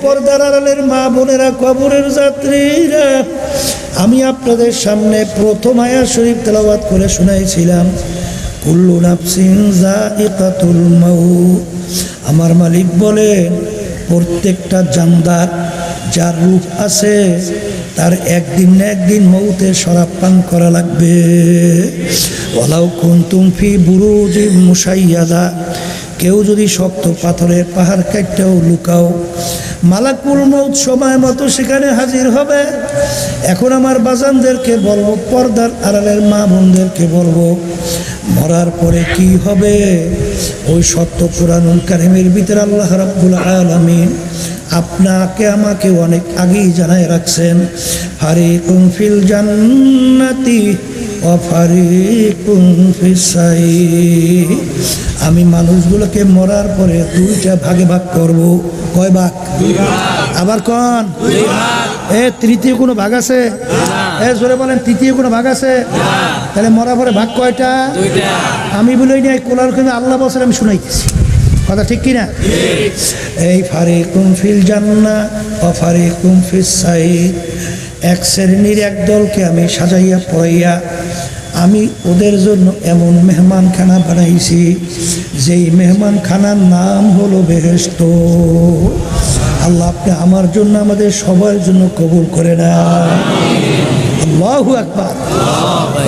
পর্দার আড়ালের মা বোনেরা, কবরের যাত্রীরা, আমি আপনাদের সামনে প্রথম আয়া শরীফ তেলাওয়াত করে শুনাইছিলাম। কুল্লু নাফসিন জাইকাতুল আমার মালিক বলেন প্রত্যেকটা জানদার যার রূপ আছে, তার একদিন না একদিন মৌতে শরাব পান করা লাগবে। ওলাও কুন্তুম ফি বুরুজি মুসাইয়াদা কেউ যদি শক্ত পাথরের পাহাড় কাটতেও লুকাও, মালাকুল মৌত সময় মতো সেখানে হাজির হবে। এখন আমার বাজানদেরকে বলব, পর্দার আড়ালের মা বোনদেরকে বলব, মরার পরে কি হবে? ওই সত্য কোরআনুল কারিমের ভিতরে আল্লাহ রাব্বুল আলামিন আপনাকে আমাকে অনেক আগেই জানায় রাখছেন ফারিকুম ফিল জান্নাতি আমি মানুষগুলোকে মরার পরে দুইটা ভাগে ভাগ করব। কয় ভাগ? আবার কন? এ, তৃতীয় কোনো ভাগ আছে? এ, জোরে বলেন, তৃতীয় কোনো ভাগ আছে? তাহলে মরার পরে ভাগ কয়টা? আমি বলি নাই কোলার কিন্তু আল্লাহ বছর আমি শুনাইতেছি। কথা ঠিক কিনা? এই ফারিকুম ফিল জান্না ও ফারিকুম ফিস সাইদ। এক শ্রেণির এক দলকে আমি সাজাইয়া পড়াইয়া আমি ওদের জন্য এমন মেহমানখানা বানাইছি, যেই মেহমানখানার নাম হলো বেহেস্ত আল্লাহ আপনি আমার জন্য আমাদের সবার জন্য কবুল করে না আল্লাহু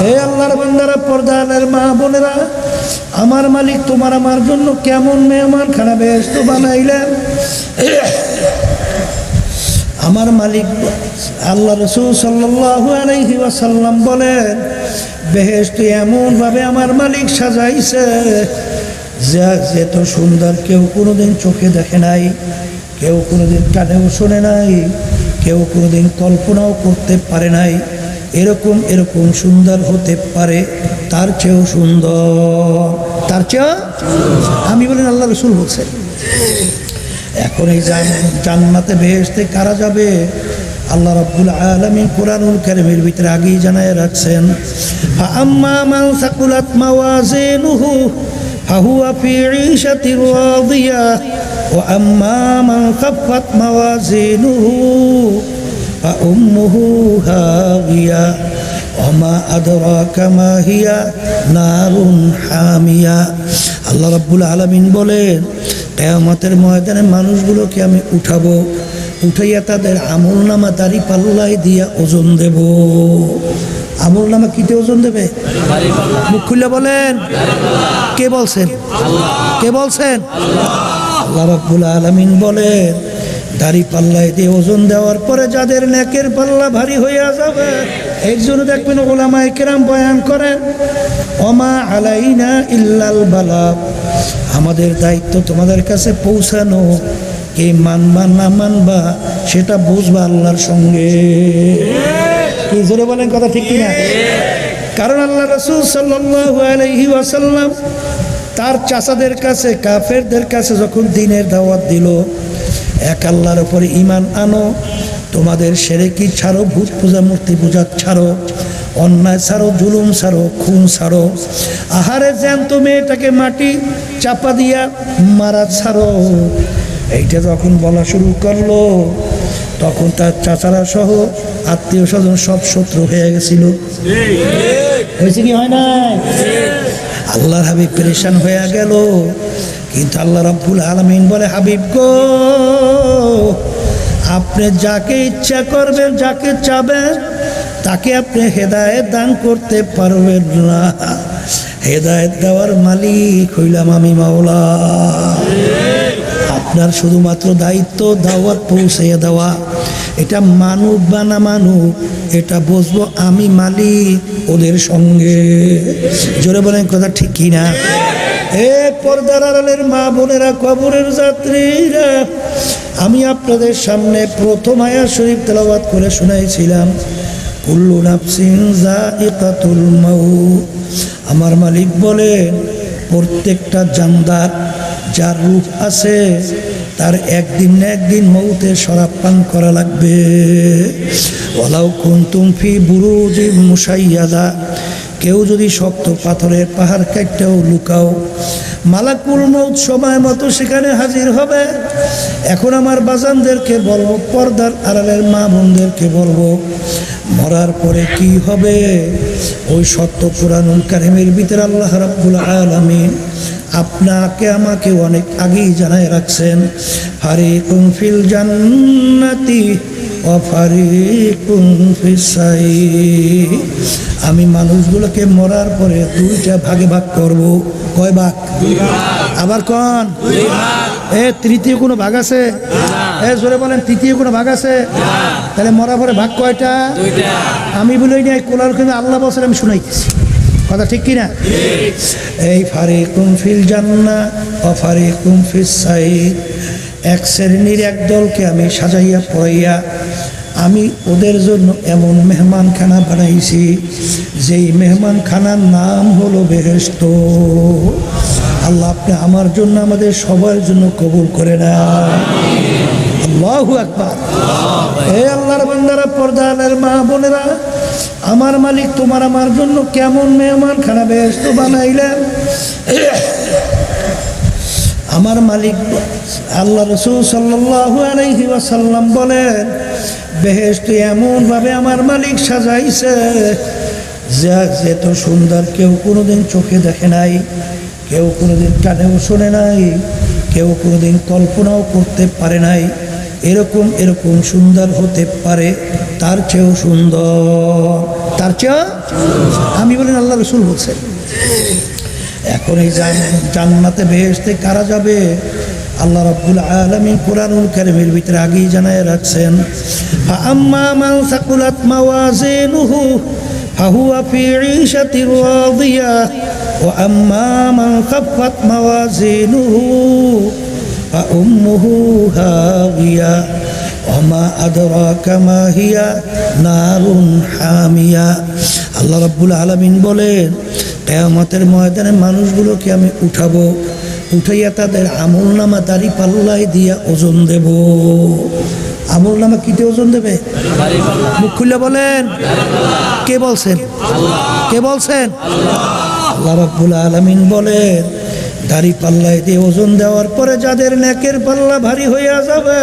হে আল্লাহর বান্দারা পর্দার মা বোনেরা, আমার মালিক, তোমার আমার জন্য কেমন মেহমান খানা বেহেস্ত বানাইলেন? আমার মালিক আল্লাহ রসুল সাল্লাল্লাহু আলাইহি বলেন বেহেস্ত এমনভাবে আমার মালিক সাজাইছে যা যেত সুন্দর, কেউ কোনোদিন চোখে দেখে নাই, কেউ কোনোদিন কানেও শোনে নাই, কেউ কোনোদিন কল্পনাও করতে পারে নাই। এরকম এরকম সুন্দর হতে পারে, তার চেয়েও সুন্দর। তার চেয়েও আমি বলেন, আল্লাহ রসুল বলছেন, এখন এই জান্নাতে বেহেশতে কারা যাবে? আল্লাহ রাব্বুল আলামিন কোরআনুল কারীমের ভিতরে আগেই জানায় রাখছেন আম্মা মান সাকুলাত মাওয়াজিনুহু ফাহুয়া ফি ঈশাতির রাদিয়া ওয়া আম্মা মান খাফফাত মাওয়াজিনুহু فأمه هاوية وما أدراك ما هي نار حامية আল্লাহ রাব্বুল আলামিন বলেন কেয়ামতের ময়দানে মানুষগুলোকে আমি উঠাবো উঠাইয়া তাদের আমল নামা দাড়ি পাল্লাই দিয়া ওজন দেব। আমল নামা কিতে ওজন দেবে? মুখ খুলে বলেন। কে বলছেন? কে বলছেন? আল্লাহ রাব্বুল আলামিন বলেন, দাড়ি পাল্লায় দিয়ে ওজন দেওয়ার পরে যাদের নেকের পাল্লা ভারী হইয়া যাবে, এর জন্য দেখবেন ওলামায় কেরাম বয়ান করেন অমা আলাইনা ইল্লাল বালা। আমাদের দায়িত্ব তোমাদের কাছে পৌঁছানো। কে মানবা না মানবা, সেটা বুঝবা আল্লাহর সঙ্গে। কি জোরে বলেন কথা ঠিক কিনা? কারণ আল্লাহ রসুল আলাইহি ওয়াসাল্লাম তার চাচাদের কাছে, কাফেরদের কাছে যখন দিনের দাওয়াত দিল, এক আল্লাহর ওপরে ইমান আনো, তোমাদের সেরে কি ছাড়ো, ভূত পূজা, মূর্তি পূজা ছাড়ো, অন্যায় ছাড়ো, জুলুম ছাড়ো, খুন ছাড়ো, আহারে জ্যান্ত মেয়েটাকে মাটি চাপা দিয়া মারা ছাড়ো। এইটা যখন বলা শুরু করল, তখন তার চাচারা সহ আত্মীয় স্বজন সব শত্রু হয়ে গেছিল। হয়েছে কি হয় নাই? আল্লাহর হাবিব পরেশান হয়ে গেল। কিন্তু আল্লাহ রাব্বুল আলামিন বলে, হাবিব গো, আপনি যাকে ইচ্ছা করবেন, যাকে চাবেন, তাকে আপনি হেদায়েত দান করতে পারবেন না। হেদায়েত দেওয়ার মালিক হইলাম আমি মাওলা। আপনার শুধুমাত্র দায়িত্ব দাওয়াত পৌঁছে দেওয়া। এটা মানুক বা না মানুক, এটা বুঝব আমি মালিক ওদের সঙ্গে। জোরে বলেন কথা ঠিক কি না? এ পর্দার আড়ালের মা বোনেরা, কবরের যাত্রীরা, আমি আপনাদের সামনে প্রথম আয়া শরীফ তেলাওয়াত করে শুনাইছিলাম। কুল্লু নাফসিন আমার মালিক বলেন প্রত্যেকটা জানদার যার রূপ আছে, তার একদিন না একদিন মৌতের শরাব পান করা লাগবে। ওলাও কুন্তুম ফি বুরুজি মুসাইয়াদা কেউ যদি শক্ত পাথরের পাহাড় কাটতেও লুকাও, মালাকুল মৌত সময় মতো সেখানে হাজির হবে। এখন আমার বাজানদেরকে বলব, পর্দার আড়ালের মা বোনদেরকে বলব, মরার পরে কি হবে? ওই সত্য পুরানুল কারিমের ভিতরে আল্লাহ রাব্বুল আলামিন আপনাকে আমাকে অনেক আগেই জানায় রাখছেন ফারিকুম ফিল জান্নাতি আমি মানুষগুলোকে মরার পরে দুইটা ভাগে ভাগ করব। কয় ভাগ? আবার কন? এ তৃতীয় কোনো ভাগ আছে? এ জোরে বলেন তৃতীয় কোনো ভাগ আছে? তাহলে মরার পরে ভাগ কয়টা? আমি বলি নাই কোলার কিন্তু আল্লাহ বছর আমি শুনাইতেছি। কথা ঠিক কিনা? এই ফারিকুম ফিল জান্না অফারিকুম ফিস সাইদ। এক শ্রেণির এক দলকে আমি সাজাইয়া পড়াইয়া আমি ওদের জন্য এমন মেহমানখানা বানাইছি, যেই মেহমানখানার নাম হলো বেহেস্ত আল্লাহ আপনি আমার জন্য আমাদের সবার জন্য কবুল করে না আল্লাহু আকবার। হে আল্লাহর বান্দারা পর্দানের মা বোনেরা আমার মালিক তোমার আমার জন্য কেমন মেহমান খানা বেহেস্ত বানাইলেন? আমার মালিক আল্লাহ রসুল সাল্লাল্লাহু আলাইহি ওয়াসাল্লাম বলেন বেহেস্ত এমনভাবে আমার মালিক সাজাইছে যা যেত সুন্দর, কেউ কোনোদিন চোখে দেখে নাই, কেউ কোনোদিন কানেও শোনে নাই, কেউ কোনোদিন কল্পনাও করতে পারে নাই। এরকম এরকম সুন্দর হতে পারে, তার চেয়েও সুন্দর। তার চেয়েও আমি বলেন, আল্লাহ রসুল বলছেন, এখন এই জান্নাতে বেহেশতে কারা যাবে? আল্লাহ রাব্বুল আলামিন কোরআনুল কারীমের ভিতরে আগেই জানায় রাখছেন আম্মা মান সাকুলাত মাওয়াজিনুহু, ফাহুয়া ফি ঈশাতির রাদিয়া, ওয়া আম্মা মান খাফফাত মাওয়াজিনুহু। فأمه هاوية وما أدراك ما هي نار حامية আল্লাহ রাব্বুল আলামিন বলেন কেয়ামতের ময়দানে মানুষগুলোকে আমি উঠাবো উঠাইয়া তাদের আমল নামা দাড়ি পাল্লায় দিয়া ওজন দেব আমল নামা কিতে ওজন দেবে মুখ খুলে বলেন কে বলছেন কে বলছেন আল্লাহ রাব্বুল আলামিন বলেন দাড়ি পাল্লায় দিয়ে ওজন দেওয়ার পরে যাদের নেকের পাল্লা ভারী হইয়া যাবে